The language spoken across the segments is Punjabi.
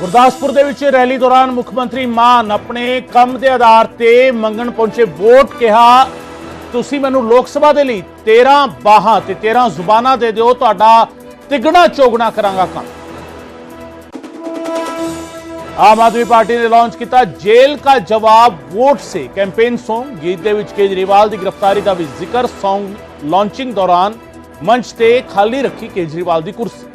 ਗੁਰਦਾਸਪੁਰ ਦੇ ਵਿੱਚ ਰੈਲੀ ਦੌਰਾਨ ਮੁੱਖ ਮੰਤਰੀ ਮਾਨ ਆਪਣੇ ਕੰਮ ਦੇ ਆਧਾਰ ਤੇ ਮੰਗਣ ਪਹੁੰਚੇ ਵੋਟ ਕਿਹਾ, ਤੁਸੀਂ ਮੈਨੂੰ ਲੋਕ ਸਭਾ ਦੇ ਲਈ 13 ਬਾਹਾਂ ਤੇ 13 ਜ਼ੁਬਾਨਾਂ ਦੇ ਦਿਓ, ਤੁਹਾਡਾ ਤਿਗਣਾ ਚੋਗਣਾ ਕਰਾਂਗਾ ਕੰਮ। ਆਮ ਆਦਮੀ ਪਾਰਟੀ ਨੇ ਲਾਂਚ ਕੀਤਾ ਜੇਲ੍ਹ का ਜਵਾਬ ਵੋਟ ਸੇ ਕੈਂਪੇਨ Song ਗੀਤ ਦੇ ਵਿੱਚ ਕੇਜਰੀਵਾਲ ਦੀ ਗ੍ਰਿਫਤਾਰੀ ਦਾ ਵੀ ਜ਼ਿਕਰ। Song ਲਾਂਚਿੰਗ ਦੌਰਾਨ ਮੰਚ ਤੇ ਖਾਲੀ ਰੱਖੀ ਕੇਜਰੀਵਾਲ ਦੀ ਕੁਰਸੀ।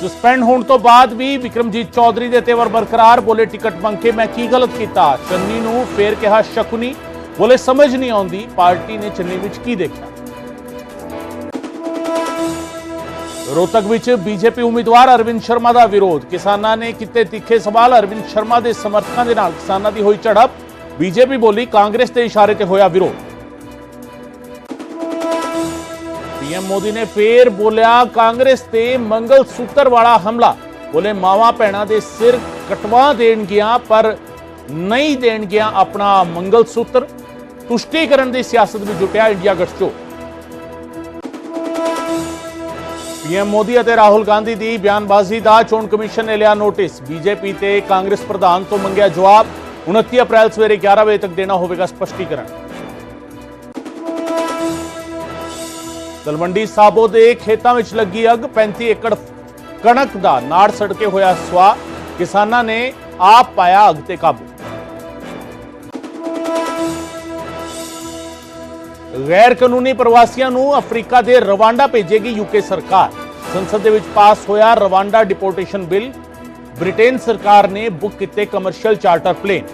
ਸਸਪੈਂਡ ਹੋਣ ਤੋਂ ਬਾਅਦ ਵੀ ਵਿਕਰਮਜੀਤ ਚੌਧਰੀ ਦੇ ਤੇਵਰ ਬਰਕਰਾਰ ਬੋਲੇ ਟਿਕਟ ਮੰਗ ਕੇ ਮੈਂ ਕੀ ਗਲਤ ਕੀਤਾ? ਚੰਨੀ ਨੂੰ ਫੇਰ ਕਿਹਾ ਸ਼ਕੁਨੀ ਬੋਲੇ ਸਮਝ ਨਹੀਂ ਆਉਂਦੀ, ਪਾਰਟੀ ਨੇ ਚੰਨੀ ਵਿੱਚ ਕੀ ਦੇਖਿਆ? ਰੋਹਤਕ ਵਿੱਚ ਬੀਜੇਪੀ ਉਮੀਦਵਾਰ ਅਰਵਿੰਦ ਸ਼ਰਮਾ ਦਾ ਵਿਰੋਧ। ਕਿਸਾਨਾਂ ਨੇ ਕੀਤੇ ਤਿੱਖੇ ਸਵਾਲ। ਅਰਵਿੰਦ ਸ਼ਰਮਾ ਦੇ ਸਮਰਥਕਾਂ ਦੇ ਨਾਲ ਕਿਸਾਨਾਂ ਦੀ ਹੋਈ ਝੜਪ। ਬੀਜੇਪੀ ਬੋਲੀ ਕਾਂਗਰਸ ਦੇ ਇਸ਼ਾਰੇ ਤੇ ਹੋਇਆ ਵਿਰੋਧ। ਪੀਐਮ ਮੋਦੀ ਨੇ ਫੇਰ ਬੋਲਿਆ, ਕਾਂਗਰਸ ਤੇ ਮੰਗਲ ਸੂਤਰ ਵਾਲਾ ਹਮਲਾ। ਬੋਲੇ, ਮਾਵਾ ਭੈਣਾਂ ਦੇ ਸਿਰ ਕਟਵਾ ਦੇਣਗੀਆਂ, ਪਰ ਨਹੀਂ ਦੇਣਗੀਆਂ ਆਪਣਾ ਮੰਗਲ ਸੂਤਰ। ਤੁਸ਼ਟੀਕਰਨ ਦੀ ਸਿਆਸਤ ਵਿੱਚ ਜੁਟਿਆ ਇੰਡੀਆ ਗੱਠਜੋੜ ਪੀਐਮ ਮੋਦੀ ਅਤੇ ਰਾਹੁਲ ਗਾਂਧੀ ਦੀ ਬਿਆਨਬਾਜ਼ੀ ਦਾ ਚੋਣ ਕਮਿਸ਼ਨ ਨੇ ਲਿਆ ਨੋਟਿਸ। ਬੀਜੇਪੀ ਤੇ ਕਾਂਗਰਸ ਪ੍ਰਧਾਨ ਤੋਂ ਮੰਗਿਆ ਜਵਾਬ। 29 ਅਪ੍ਰੈਲ ਸਵੇਰੇ 11 ਵਜੇ ਤੱਕ ਦੇਣਾ ਹੋਵੇਗਾ ਸਪਸ਼ਟੀਕਰਨ। ਤਲਵੰਡੀ ਸਾਬੋ ਦੇ ਖੇਤਾਂ ਵਿੱਚ ਲੱਗੀ ਅੱਗ 35 ਏਕੜ ਕਣਕ ਦਾ ਨਾੜ ਸੜ ਕੇ ਹੋਇਆ ਸਵਾ। ਕਿਸਾਨਾਂ ਨੇ ਆਪ ਪਾਇਆ ਅੱਗ ਤੇ ਕਾਬੂ। ਗੈਰ ਕਾਨੂੰਨੀ ਪ੍ਰਵਾਸੀਆਂ ਨੂੰ ਅਫਰੀਕਾ ਦੇ ਰਵਾਂਡਾ ਭੇਜੇਗੀ ਯੂਕੇ ਸਰਕਾਰ। ਸੰਸਦ ਦੇ ਵਿੱਚ ਪਾਸ ਹੋਇਆ ਰਵਾਂਡਾ ਡਿਪੋਰਟੇਸ਼ਨ ਬਿੱਲ। ਬ੍ਰਿਟੇਨ ਸਰਕਾਰ ਨੇ ਬੁੱਕ ਕੀਤੇ commercial charter plane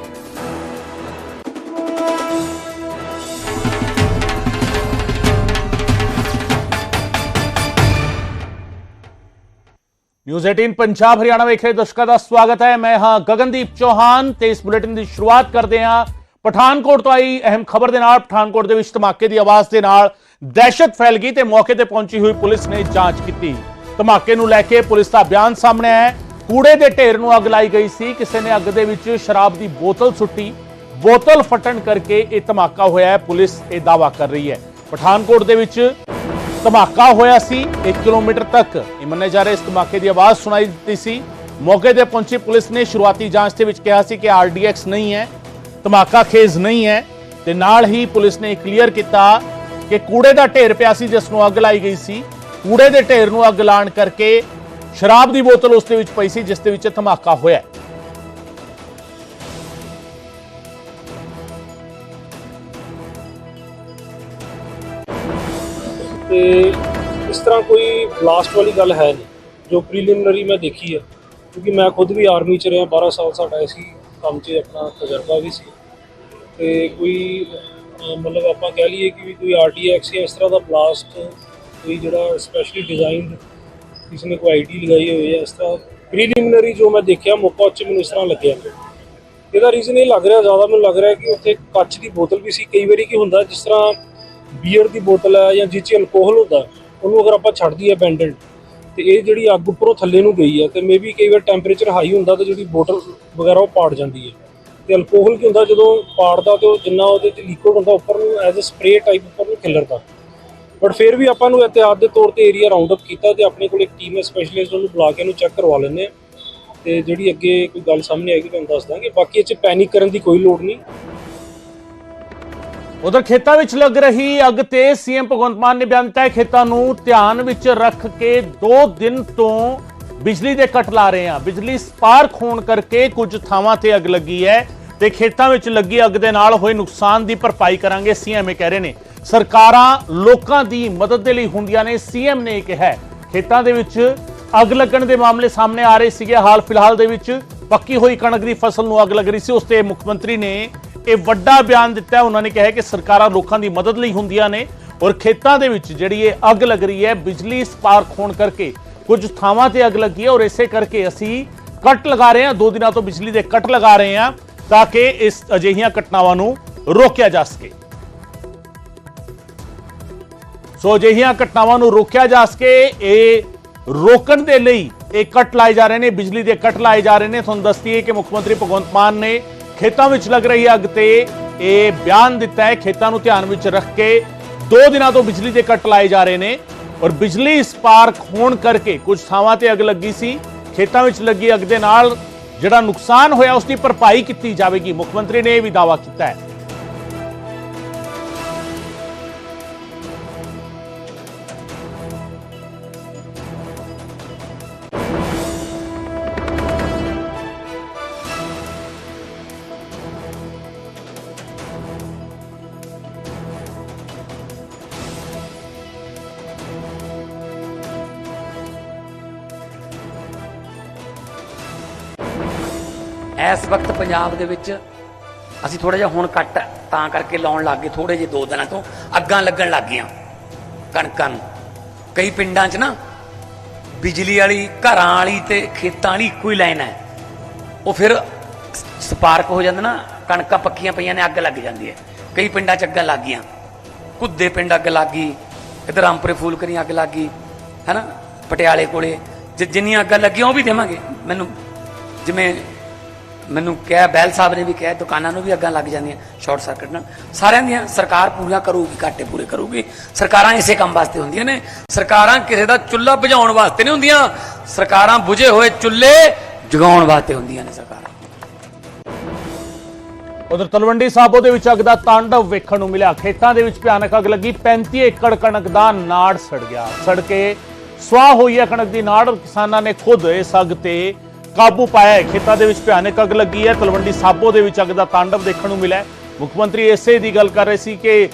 news 18 Punjab Haryana ਵੇਖ ਰਹੇ ਦਰਸ਼ਕਾਂ ਦਾ ਸਵਾਗਤ ਹੈ। ਮੈਂ ਹਾਂ ਗਗਨਦੀਪ ਚੌਹਾਨ ਤੇ ਇਸ ਬੁਲੇਟਿਨ ਦੀ ਸ਼ੁਰੂਆਤ ਕਰਦੇ ਹਾਂ। ਪਠਾਨਕੋਟ ਤੋਂ ਆਈ ਅਹਿਮ ਖਬਰ ਦੇ ਨਾਲ, ਪਠਾਨਕੋਟ ਦੇ ਵਿੱਚ ਧਮਾਕੇ ਦੀ ਆਵਾਜ਼ ਦੇ ਨਾਲ ਦਹਿਸ਼ਤ ਫੈਲ ਗਈ ਤੇ ਮੌਕੇ ਤੇ ਪਹੁੰਚੀ ਹੋਈ ਪੁਲਿਸ ਨੇ ਜਾਂਚ ਕੀਤੀ। ਧਮਾਕੇ ਨੂੰ ਲੈ ਕੇ ਪੁਲਿਸ ਦਾ ਬਿਆਨ ਸਾਹਮਣੇ ਆਇਆ। ਕੂੜੇ ਦੇ ਢੇਰ ਨੂੰ ਅੱਗ ਲਾਈ ਗਈ ਸੀ। ਕਿਸੇ ਨੇ ਅੱਗ ਦੇ ਵਿੱਚ ਸ਼ਰਾਬ ਦੀ ਬੋਤਲ ਸੁੱਟੀ। ਬੋਤਲ ਫਟਣ ਕਰਕੇ ਇਹ ਧਮਾਕਾ ਹੋਇਆ ਹੈ। ਪੁਲਿਸ ਇਹ ਦਾਅਵਾ ਕਰ ਰਹੀ ਹੈ। ਪਠਾਨਕੋਟ ਦੇ ਵਿੱਚ ਧਮਾਕਾ ਹੋਇਆ ਸੀ। 1 ਕਿਲੋਮੀਟਰ ਤੱਕ ਇਹ ਮੰਨੇ ਜਾ ਰਹੇ ਇਸ ਧਮਾਕੇ ਦੀ ਆਵਾਜ਼ ਸੁਣਾਈ ਦਿੱਤੀ ਸੀ। ਮੌਕੇ ਤੇ ਪਹੁੰਚੀ ਪੁਲਿਸ ਨੇ ਸ਼ੁਰੂਆਤੀ ਜਾਂਚ ਦੇ ਵਿੱਚ ਕਿਹਾ ਸੀ ਕਿ ਆਰਡੀਐਕਸ ਨਹੀਂ ਹੈ, ਧਮਾਕਾ ਖੇਜ਼ ਨਹੀਂ ਹੈ ਤੇ ਨਾਲ ਹੀ ਪੁਲਿਸ ਨੇ ਕਲੀਅਰ ਕੀਤਾ ਕਿ ਕੂੜੇ ਦਾ ਢੇਰ ਪਿਆ ਸੀ, ਜਿਸ ਨੂੰ ਅੱਗ ਲਾਈ ਗਈ ਸੀ। ਕੂੜੇ ਦੇ ਢੇਰ ਨੂੰ ਅੱਗ ਲਾਣ ਕਰਕੇ ਸ਼ਰਾਬ ਦੀ ਬੋਤਲ ਉਸ ਦੇ ਵਿੱਚ ਪਈ ਸੀ, ਜਿਸ ਦੇ ਵਿੱਚ ਧਮਾਕਾ ਹੋਇਆ ਤੇ ਇਸ ਤਰ੍ਹਾਂ ਕੋਈ ਬਲਾਸਟ ਵਾਲੀ ਗੱਲ ਹੈ ਨਹੀਂ, ਜੋ ਪ੍ਰੀਲਿਮਿਨਰੀ ਮੈਂ ਦੇਖੀ ਹੈ। ਕਿਉਂਕਿ ਮੈਂ ਖੁਦ ਵੀ ਆਰਮੀ ਚ ਰਿਹਾ 12 ਸਾਲ ਸਾਡਾ ਇਸੀ ਕੰਮ 'ਚ ਆਪਣਾ ਤਜਰਬਾ ਵੀ ਸੀ। ਤੇ ਕੋਈ ਮਤਲਬ ਆਪਾਂ ਕਹਿ ਲਈਏ ਕਿ ਵੀ ਕੋਈ ਆਰਟੀਐਕਸ ਜਾਂ ਇਸ ਤਰ੍ਹਾਂ ਦਾ ਬਲਾਸਟ ਕੋਈ ਜਿਹੜਾ ਸਪੈਸ਼ਲੀ ਡਿਜ਼ਾਈਨਡ ਕਿਸੇ ਨੇ ਕੋਈ ਆਈਡੀ ਲਗਾਈ ਹੋਈ ਹੈ, ਇਸ ਤਰ੍ਹਾਂ ਪ੍ਰੀਲਿਮਿਨਰੀ ਜੋ ਮੈਂ ਦੇਖਿਆ, ਮੌਕਾ ਚ ਮੈਨੂੰ ਇਸ ਤਰ੍ਹਾਂ ਲੱਗਿਆ। ਇਹਦਾ ਰੀਜ਼ਨ ਇਹ ਲੱਗ ਰਿਹਾ, ਜ਼ਿਆਦਾ ਮੈਨੂੰ ਲੱਗ ਰਿਹਾ ਕਿ ਉੱਥੇ ਕੱਚ ਦੀ ਬੋਤਲ ਵੀ ਸੀ। ਕਈ ਵਾਰੀ ਕੀ ਹੁੰਦਾ, ਜਿਸ ਤਰ੍ਹਾਂ ਬੀਅਰ ਦੀ ਬੋਤਲ ਹੈ ਜਾਂ ਜਿਸ 'ਚ ਅਲਕੋਹਲ ਹੁੰਦਾ, ਉਹਨੂੰ ਅਗਰ ਆਪਾਂ ਛੱਡ ਦਈਏ ਅਬੈਂਡਨਡ ਤੇ ਇਹ ਜਿਹੜੀ ਅੱਗ ਉੱਪਰੋਂ ਥੱਲੇ ਨੂੰ ਗਈ ਹੈ, ਤੇ ਮੇਬੀ ਕਈ ਵਾਰ ਟੈਂਪਰੇਚਰ ਹਾਈ ਹੁੰਦਾ ਤੇ ਜਿਹੜੀ ਬੋਤਲ ਵਗੈਰਾ ਉਹ ਪਾੜ ਜਾਂਦੀ ਹੈ। ਤੇ ਅਲਕੋਹਲ ਕੀ ਹੁੰਦਾ, ਜਦੋਂ ਪਾੜਦਾ ਤੇ ਉਹ ਜਿੰਨਾ ਉਹਦੇ 'ਚ ਲਿਕੁਇਡ ਹੁੰਦਾ, ਉੱਪਰ ਨੂੰ ਐਜ਼ ਅ ਸਪਰੇ ਟਾਈਪ ਉੱਪਰ ਨੂੰ ਖਿਲਰਦਾ ਬਟ ਫਿਰ ਵੀ ਆਪਾਂ ਨੂੰ ਇhtiyat ਦੇ ਤੌਰ ਤੇ ਏਰੀਆ ਰਾਉਂਡ ਅਪ ਕੀਤਾ ਤੇ ਆਪਣੇ ਕੋਲ ਇੱਕ ਟੀਮ ਹੈ ਸਪੈਸ਼ਲਿਸਟ ਉਹਨੂੰ ਬੁਲਾ ਕੇ ਉਹਨੂੰ ਚੈੱਕ ਕਰਵਾ ਲੈਂਦੇ ਆ ਤੇ ਜਿਹੜੀ ਅੱਗੇ ਕੋਈ ਗੱਲ ਸਾਹਮਣੇ ਆਏਗੀ, ਤੁਹਾਨੂੰ ਦੱਸ ਦਾਂਗੇ। ਬਾਕੀ ਇਹ 'ਚ ਪੈਨਿਕ ਕਰਨ ਦੀ ਕੋਈ ਲੋੜ ਨਹੀਂ। ਉਧਰ ਖੇਤਾਂ ਵਿੱਚ ਲੱਗ ਰਹੀ ਅੱਗ ਤੇ ਸੀਐਮ ਭਗਵੰਤ ਮਾਨ ਨੇ ਬਿਆਨ ਦਿੱਤਾ ਹੈ, ਖੇਤਾਂ ਨੂੰ ਧਿਆਨ ਵਿੱਚ ਰੱਖ ਕੇ 2 ਦਿਨ ਤੋਂ ਬਿਜਲੀ ਦੇ ਕੱਟ ਲਾ ਰਹੇ ਹਾਂ। ਬਿਜਲੀ ਸਪਾਰਕ ਹੋਣ ਕਰਕੇ ਕੁਝ ਥਾਵਾਂ ਤੇ ਅੱਗ ਲੱਗੀ ਹੈ ਤੇ ਖੇਤਾਂ ਵਿੱਚ ਲੱਗੀ ਅੱਗ ਦੇ ਨਾਲ ਹੋਏ ਨੁਕਸਾਨ ਦੀ ਭਰਪਾਈ ਕਰਾਂਗੇ, ਸੀਐਮ ਇਹ ਕਹਿ ਰਹੇ ਨੇ। ਸਰਕਾਰਾਂ ਲੋਕਾਂ ਦੀ ਮਦਦ ਦੇ ਲਈ ਹੁੰਦੀਆਂ ਨੇ, ਸੀਐਮ ਨੇ ਕਿਹਾ ਖੇਤਾਂ ਦੇ ਵਿੱਚ ਅੱਗ ਲੱਗਣ ਦੇ ਮਾਮਲੇ ਸਾਹਮਣੇ ਆ ਰਹੇ ਸੀਗੇ। ਹਾਲ ਫਿਲਹਾਲ ਦੇ ਵਿੱਚ ਪੱਕੀ ਹੋਈ ਕਣਕ ਦੀ ਫਸਲ ਨੂੰ ਅੱਗ ਲੱਗ ਰਹੀ ਸੀ। ਉਸ ਤੇ ਮੁੱਖ ਮੰਤਰੀ ਨੇ ਇਹ ਵੱਡਾ ਬਿਆਨ ਦਿੱਤਾ, ਉਹਨਾਂ ਨੇ ਕਿਹਾ ਕਿ ਸਰਕਾਰਾਂ ਲੋਕਾਂ ਦੀ ਮਦਦ ਲਈ ਹੁੰਦੀਆਂ ਨੇ ਔਰ ਖੇਤਾਂ ਦੇ ਵਿੱਚ ਜਿਹੜੀ ਇਹ ਅੱਗ ਲੱਗ ਰਹੀ ਹੈ, ਬਿਜਲੀ ਸਪਾਰਕ ਹੋਣ ਕਰਕੇ ਕੁਝ ਥਾਵਾਂ ਤੇ ਅੱਗ ਲੱਗੀ ਹੈ ਔਰ ਇਸੇ ਕਰਕੇ ਅਸੀਂ ਕੱਟ ਲਗਾ ਰਹੇ ਹਾਂ, ਦੋ ਦਿਨਾਂ ਤੋਂ ਬਿਜਲੀ ਦੇ ਕੱਟ ਲਗਾ ਰਹੇ ਹਾਂ ਤਾਂ ਕਿ ਇਸ ਅਜਿਹੀਆਂ ਘਟਨਾਵਾਂ ਨੂੰ ਰੋਕਿਆ ਜਾ ਸਕੇ। ਸੋ ਅਜਿਹੀਆਂ ਘਟਨਾਵਾਂ ਨੂੰ ਰੋਕਿਆ ਜਾ ਸਕੇ, ਇਹ ਰੋਕਣ ਦੇ ਲਈ ਇਹ ਕੱਟ ਲਾਏ ਜਾ ਰਹੇ ਨੇ, ਬਿਜਲੀ ਦੇ ਕੱਟ ਲਾਏ ਜਾ ਰਹੇ ਨੇ। ਤੁਹਾਨੂੰ ਦੱਸਦੀ ਹੈ ਕਿ ਮੁੱਖ ਮੰਤਰੀ ਭਗਵੰਤ ਮਾਨ ਨੇ ਖੇਤਾਂ ਵਿੱਚ ਲੱਗ ਰਹੀ ਅੱਗ ਤੇ ਇਹ ਬਿਆਨ ਦਿੱਤਾ ਹੈ, ਖੇਤਾਂ ਨੂੰ ਧਿਆਨ ਵਿੱਚ ਰੱਖ ਕੇ ਦੋ ਦਿਨਾਂ ਤੋਂ ਬਿਜਲੀ ਦੇ ਕੱਟ ਲਾਏ ਜਾ ਰਹੇ ਨੇ ਔਰ ਬਿਜਲੀ ਸਪਾਰਕ ਹੋਣ ਕਰਕੇ ਕੁਝ ਥਾਵਾਂ ਤੇ ਅੱਗ ਲੱਗੀ ਸੀ। ਖੇਤਾਂ ਵਿੱਚ ਲੱਗੀ ਅੱਗ ਦੇ ਨਾਲ ਜਿਹੜਾ ਨੁਕਸਾਨ ਹੋਇਆ ਉਸ ਦੀ ਭਰਪਾਈ ਕੀਤੀ ਜਾਵੇਗੀ। ਮੁੱਖ ਮੰਤਰੀ ਨੇ ਇਹ ਵੀ ਦਾਅਵਾ ਕੀਤਾ ਹੈ। ਪੰਜਾਬ ਦੇ ਵਿੱਚ ਅਸੀਂ ਥੋੜਾ ਜਿਹਾ ਹੁਣ ਕੱਟ ਤਾਂ ਕਰਕੇ ਲਾਉਣ ਲੱਗ ਗਏ ਥੋੜੇ ਜਿਹੇ ਦੋ ਦਿਨਾਂ ਤੋਂ ਅੱਗਾਂ ਲੱਗਣ ਲੱਗ ਗਈਆਂ ਕਣਕਾਂ ਨੂੰ। ਕਈ ਪਿੰਡਾਂ 'ਚ ਨਾ ਬਿਜਲੀ ਵਾਲੀ, ਘਰਾਂ ਵਾਲੀ ਤੇ ਖੇਤਾਂ ਵਾਲੀ ਇੱਕੋ ਹੀ ਲਾਈਨ ਹੈ। ਉਹ ਫਿਰ ਸਪਾਰਕ ਹੋ ਜਾਂਦਾ ਨਾ, ਕਣਕਾਂ ਪੱਕੀਆਂ ਪਈਆਂ ਨੇ, ਅੱਗ ਲੱਗ ਜਾਂਦੀ ਹੈ। ਕਈ ਪਿੰਡਾਂ 'ਚ ਅੱਗਾਂ ਲੱਗ ਗਈਆਂ। ਕੁੱਦੇ ਪਿੰਡ ਅੱਗ ਲੱਗ ਗਈ, ਇਧਰ ਰਾਮਪੁਰੇ ਫੂਲਕਰੀ ਅੱਗ ਲੱਗ ਗਈ ਹੈਨਾ ਪਟਿਆਲੇ ਕੋਲੇ, ਜਿ- ਜਿੰਨੀਆਂ ਅੱਗਾਂ ਲੱਗੀਆਂ ਉਹ ਵੀ ਦੇਵਾਂਗੇ। ਮੈਨੂੰ ਜਿਵੇਂ ਮੈਨੂੰ ਕਿਹਾ, ਬਹਿਲ ਸਾਹਿਬ ਨੇ ਵੀ ਕਿਹਾ, ਦੁਕਾਨਾਂ ਨੂੰ ਵੀ ਅੱਗਾਂ ਲੱਗ ਜਾਂਦੀਆਂ, ਸ਼ਾਰਟ ਸਰਕਟ ਨਾਲ। ਸਾਰਿਆਂ ਦੀਆਂ ਸਰਕਾਰ ਪੂਰੀਆਂ ਕਰੂਗੀ, ਘਾਟੇ ਪੂਰੇ ਕਰੂਗੀ। ਸਰਕਾਰਾਂ ਇਸੇ ਕੰਮ ਵਾਸਤੇ ਹੁੰਦੀਆਂ ਨੇ। ਸਰਕਾਰਾਂ ਕਿਸੇ ਦਾ ਚੁੱਲ੍ਹਾ ਬੁਝਾਉਣ ਵਾਸਤੇ ਨਹੀਂ ਹੁੰਦੀਆਂ। ਸਰਕਾਰਾਂ ਬੁਝੇ ਹੋਏ ਚੁੱਲ੍ਹੇ ਜਗਾਉਣ ਵਾਸਤੇ ਹੁੰਦੀਆਂ ਨੇ ਸਰਕਾਰਾਂ। ਉਧਰ ਤਲਵੰਡੀ ਸਾਬੋ ਦੇ ਵਿੱਚ ਅੱਗ ਦਾ ਤਾਂਡਵ ਵੇਖਣ ਨੂੰ ਮਿਲਿਆ। ਖੇਤਾਂ ਦੇ ਵਿੱਚ ਭਿਆਨਕ ਅੱਗ ਲੱਗੀ। 35 ਏਕੜ ਕਣਕ ਦਾ ਨਾੜ ਸੜ ਗਿਆ। ਸੜ ਕੇ ਸਵਾਹ ਹੋਈ ਹੈ ਕਣਕ ਦੀ ਨਾੜ ਕਿਸਾਨਾਂ ਨੇ ਖੁਦ ਇਸ ਅੱਗ ਤੇ ਕਾਬੂ ਪਾਇਆ ਹੈ। ਖੇਤਾਂ ਦੇ ਵਿੱਚ ਭਿਆਨਕ ਅੱਗ ਲੱਗੀ ਹੈ। ਤਲਵੰਡੀ ਸਾਬੋ ਦੇ ਵਿੱਚ ਅੱਗ ਦਾ ਤਾਂਡਵ ਦੇਖਣ ਨੂੰ ਮਿਲਿਆ ਮੁੱਖ ਮੰਤਰੀ ਇਸੇ ਦੀ ਗੱਲ ਕਰ ਰਹੇ ਸੀ ਕਿ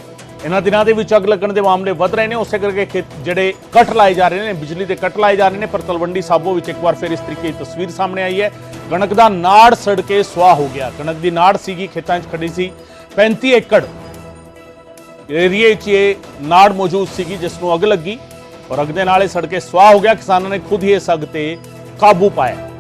ਇਹਨਾਂ ਦਿਨਾਂ ਦੇ ਵਿੱਚ ਅੱਗ ਲੱਗਣ ਦੇ ਮਾਮਲੇ ਵੱਧ ਰਹੇ ਨੇ। ਉਸੇ ਕਰਕੇ ਖੇਤ ਜਿਹੜੇ ਕੱਟ ਲਾਏ ਜਾ ਰਹੇ ਨੇ, ਬਿਜਲੀ ਦੇ ਕੱਟ ਲਾਏ ਜਾ ਰਹੇ ਨੇ, ਪਰ ਤਲਵੰਡੀ ਸਾਬੋ ਵਿੱਚ ਇੱਕ ਵਾਰ ਫਿਰ ਇਸ ਤਰੀਕੇ ਦੀ ਤਸਵੀਰ ਸਾਹਮਣੇ ਆਈ ਹੈ। ਕਣਕ ਦਾ ਨਾੜ ਸੜ ਕੇ ਸੁਆਹ ਹੋ ਗਿਆ। ਕਣਕ ਦੀ ਨਾੜ ਸੀਗੀ ਖੇਤਾਂ 'ਚ ਖੜੀ ਸੀ। 35 ਏਕੜ ਏਰੀਏ 'ਚ ਇਹ ਨਾੜ ਮੌਜੂਦ ਸੀਗੀ, ਜਿਸ ਨੂੰ ਅੱਗ ਲੱਗੀ ਔਰ ਅੱਗ ਦੇ ਨਾਲ ਇਹ ਸੜ ਕੇ ਸੁਆਹ ਹੋ ਗਿਆ। ਕਿਸਾਨਾਂ ਨੇ ਖੁਦ ਹੀ ਇਸ ਅੱਗ ਤੇ ਕਾਬੂ ਪਾਇਆ।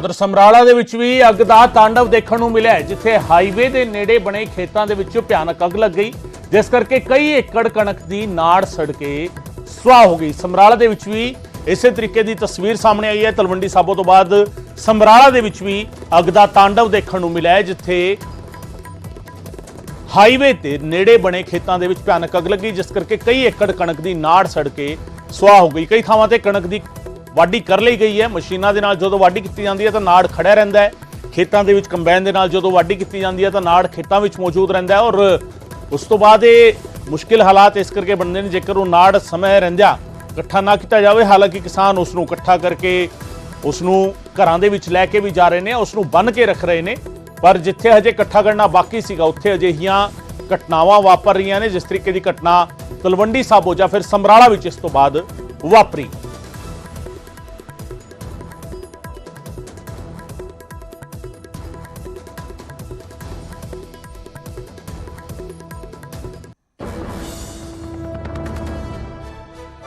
ਉਧਰ ਸਮਰਾਲਾ ਦੇ ਵਿੱਚ ਵੀ ਅੱਗ ਦਾ ਤਾਂਡਵ ਦੇਖਣ ਨੂੰ ਮਿਲਿਆ ਜਿੱਥੇ ਹਾਈਵੇ ਦੇ ਨੇੜੇ ਬਣੇ ਖੇਤਾਂ ਦੇ ਵਿੱਚ ਭਿਆਨਕ ਅੱਗ ਲੱਗ ਗਈ। ਜਿਸ ਕਰਕੇ ਕਈ ਏਕੜ ਕਣਕ ਦੀ ਨਾੜ ਸੜ ਕੇ ਸੁਆਹ ਹੋ ਗਈ। ਸਮਰਾਲਾ ਦੇ ਵਿੱਚ ਵੀ ਇਸੇ ਤਰੀਕੇ ਦੀ ਤਸਵੀਰ ਸਾਹਮਣੇ ਆਈ ਹੈ। ਤਲਵੰਡੀ ਸਾਬੋ ਤੋਂ ਬਾਅਦ ਸਮਰਾਲਾ ਦੇ ਵਿੱਚ ਵੀ ਅੱਗ ਦਾ ਤਾਂਡਵ ਦੇਖਣ ਨੂੰ ਮਿਲਿਆ ਜਿੱਥੇ ਹਾਈਵੇ ਤੇ ਨੇੜੇ ਬਣੇ ਖੇਤਾਂ ਦੇ ਵਿੱਚ ਭਿਆਨਕ ਅੱਗ ਲੱਗੀ, ਜਿਸ ਕਰਕੇ ਕਈ ਏਕੜ ਕਣਕ ਦੀ ਨਾੜ ਸੜ ਕੇ ਸੁਆਹ ਹੋ ਗਈ। ਕਈ ਥਾਵਾਂ ਤੇ ਕਣਕ ਦੀ ਵਾਢੀ ਕਰ ਲਈ ਗਈ ਹੈ। ਮਸ਼ੀਨਾਂ ਦੇ ਨਾਲ ਜਦੋਂ ਵਾਢੀ ਕੀਤੀ ਜਾਂਦੀ ਹੈ ਤਾਂ ਨਾੜ ਖੜਿਆ ਰਹਿੰਦਾ ਹੈ। ਖੇਤਾਂ ਦੇ ਵਿੱਚ ਕੰਬਾਈਨ ਦੇ ਨਾਲ ਜਦੋਂ ਵਾਢੀ ਕੀਤੀ ਜਾਂਦੀ ਹੈ ਤਾਂ ਨਾੜ ਖੇਤਾਂ ਵਿੱਚ ਮੌਜੂਦ ਰਹਿੰਦਾ ਹੈ। ਔਰ ਉਸ ਤੋਂ ਬਾਅਦ ਇਹ ਮੁਸ਼ਕਿਲ ਹਾਲਾਤ ਇਸ ਕਰਕੇ ਬਣਦੇ ਨੇ ਜੇਕਰ ਉਹ ਨਾੜ ਸਮੇਂ ਰਹਿੰਦਿਆਂ ਇਕੱਠਾ ਨਾ ਕੀਤਾ ਜਾਵੇ। ਹਾਲਾਂਕਿ ਕਿਸਾਨ ਉਸ ਨੂੰ ਇਕੱਠਾ ਕਰਕੇ ਉਸ ਨੂੰ ਘਰਾਂ ਦੇ ਵਿੱਚ ਲੈ ਕੇ ਵੀ ਜਾ ਰਹੇ ਨੇ, ਉਸ ਨੂੰ ਬੰਨ ਕੇ ਰੱਖ ਰਹੇ ਨੇ। ਪਰ ਜਿੱਥੇ ਹਜੇ ਇਕੱਠਾ ਕਰਨਾ ਬਾਕੀ ਸੀਗਾ, ਉੱਥੇ ਅਜਿਹੀਆਂ ਘਟਨਾਵਾਂ ਵਾਪਰ ਰਹੀਆਂ ਨੇ। ਜਿਸ ਤਰੀਕੇ ਦੀ ਘਟਨਾ ਤਲਵੰਡੀ ਸਾਬੋ ਜਾਂ ਫਿਰ ਸਮਰਾਲਾ ਵਿੱਚ ਇਸ ਤੋਂ ਬਾਅਦ ਵਾਪਰੀ।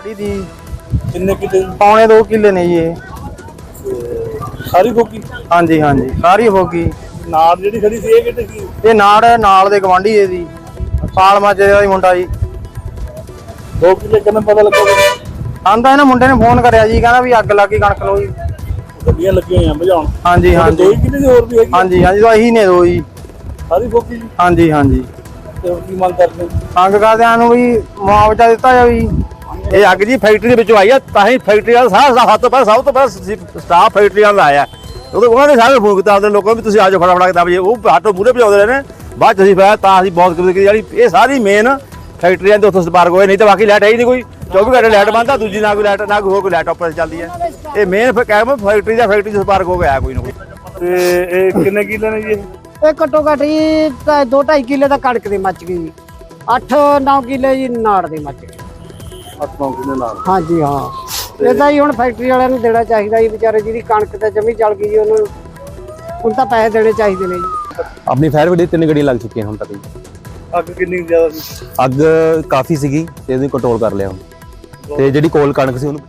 ਬੜੀ ਦੀ। ਕਿੰਨੇ ਕਿਤੇ ਪੌਣੇ 2 ਕਿੱਲੇ ਨੇ ਜੀ ਇਹ। ਸਾਰੀ ਫੋਕੀ? ਹਾਂਜੀ ਹਾਂਜੀ ਸਾਰੀ ਹੋ ਗਈ ਨਾੜ ਜਿਹੜੀ ਖੜੀ ਸੀ ਇਹ ਕਿਤੇ ਸੀ? ਇਹ ਨਾੜ ਹੈ ਨਾਲ ਦੇ ਗਵਾਂਢੀ ਇਹਦੀ ਪਾਲਮਾ ਚ ਦਾ ਹੀ ਮੁੰਡਾ ਜੀ। 2 ਕਿੱਲੇ ਕਿੰਨੇ ਪਤਾ ਲੱਗੋਗਾ? ਆਂਦਾ ਇਹਨਾਂ ਮੁੰਡੇ ਨੇ ਫੋਨ ਕਰਿਆ ਜੀ ਕਹਿੰਦਾ ਵੀ ਅੱਗ ਲੱਗੀ ਕਣਕ ਨੂੰ ਜੀ। ਗੱਡੀਆਂ ਲੱਗੀਆਂ ਹੋਈਆਂ ਬੁਝਾਉਣ ਹਾਂਜੀ ਦੋ ਹਾਂਜੀ। ਹੀ ਕਿੱਲੇ ਦੀ ਹੋਰ ਵੀ ਹੈਗੀ ਹਾਂਜੀ ਹਾਂਜੀ ਤਾਂ ਇਹੀ ਨੇ ਦੋ ਜੀ। ਸਾਰੀ ਜੀ? ਹਾਂਜੀ ਹਾਂਜੀ। ਤੇ ਕੀ ਮੰਗ ਕਰਦੇ ਤੰਗ ਕਰਦਿਆਂ ਨੂੰ ਵੀ ਮੁਆਵਜ਼ਾ ਦਿੱਤਾ ਜਾਵੇ ਜੀ। ਇਹ ਅੱਗ ਜੀ ਫੈਕਟਰੀ ਦੇ ਵਿੱਚੋਂ ਆਈ ਆ ਤਾਂ ਹੀ ਫੈਕਟਰੀ ਵਾਲਾ ਸਾਰਾ ਤੋਂ ਪਹਿਲਾਂ ਸਭ ਤੋਂ ਪਹਿਲਾਂ ਸਟਾਫ ਫੈਕਟਰੀ ਵਾਲਾ ਆਇਆ। ਉਦੋਂ ਉਹਨਾਂ ਨੇ ਸਾਰੇ ਫੋਨ ਕੀਤਾ ਆਪਣੇ ਲੋਕਾਂ ਵੀ ਤੁਸੀਂ ਆਜੋ ਫਟਾਫਟ ਕੇ ਦਬ ਜੇ ਉਹ ਆਟੋ ਮੂਰੇ ਭਜਾਉਂਦੇ ਰਹੇ ਨੇ। ਬਾਅਦ ਅਸੀਂ ਫਿਰ ਤਾਂ ਅਸੀਂ ਬਹੁਤ ਕਿਤੇ ਜਿਹੜੀ ਇਹ ਸਾਰੀ ਮੇਨ ਫੈਕਟਰੀਆਂ ਦੇ ਉੱਥੋਂ ਸਪਾਰਕ ਹੋਏ ਨਹੀਂ ਤਾਂ ਬਾਕੀ ਲਾਈਟ ਹੈ ਹੀ ਨਹੀਂ ਕੋਈ। 24 ਘੰਟੇ ਲਾਈਟ ਬੰਦ ਆ ਦੂਜੀ ਨਾ ਕੋਈ ਲਾਈਟ ਨਾ ਕੋਈ ਹੋਰ ਕੋਈ ਲਾਈਟ ਆਪਰੇਟ ਚੱਲਦੀ ਹੈ। ਇਹ ਮੇਨ ਕਹਿਮ ਫੈਕਟਰੀ ਦਾ ਫੈਕਟਰੀ ਸਪਾਰਕ ਹੋ ਗਿਆ ਕੋਈ ਨਾ ਕੋਈ। ਤੇ ਇਹ ਕਿੰਨੇ ਕਿੱਲੇ ਨੇ ਜੀ ਇਹ? ਇਹ ਘੱਟੋ ਘੱਟ ਜੀ 2.5 ਕਿੱਲੇ ਤਾਂ ਕਣਕ ਦੀ ਮੱਚ ਗਈ 8-9 ਕਿੱਲੇ ਜੀ ਨਾੜ ਦੇ ਮੱਚ ਗਏ ਨੌ ਨਾਲ। ਹਾਂਜੀ ਹਾਂ। ਇਹ ਤਾਂ ਜੀ ਹੁਣ ਫੈਕਟਰੀ ਵਾਲਿਆਂ ਨੂੰ ਦੇਣਾ ਚਾਹੀਦਾ ਜੀ ਵਿਚਾਰੇ ਜਿਹਦੀ ਕਣਕ ਤੇ ਜਮੀ ਜਲ ਗਈ ਜੀ ਉਹਨੂੰ ਹੁਣ ਤਾਂ ਪੈਸੇ ਦੇਣੇ ਚਾਹੀਦੇ ਨੇ ਜੀ। ਆਪਣੀ ਫਾਇਰ ਬ੍ਰਿਗੇਡ ਤਿੰਨ ਗੱਡੀਆਂ ਲੱਗ ਚੁੱਕੀਆਂ ਹੁਣ ਤੱਕ ਜੀ। ਅੱਗ ਕਿੰਨੀ ਜ਼ਿਆਦਾ ਸੀ? ਅੱਗ ਕਾਫੀ ਸੀਗੀ ਤੇ ਇਹਨੂੰ ਕੰਟਰੋਲ ਕਰ ਲਿਆ ਹੁਣ। ਤੇ ਜਿਹੜੀ ਕੋਲ ਕਣਕ ਸੀ ਉਹਨੂੰ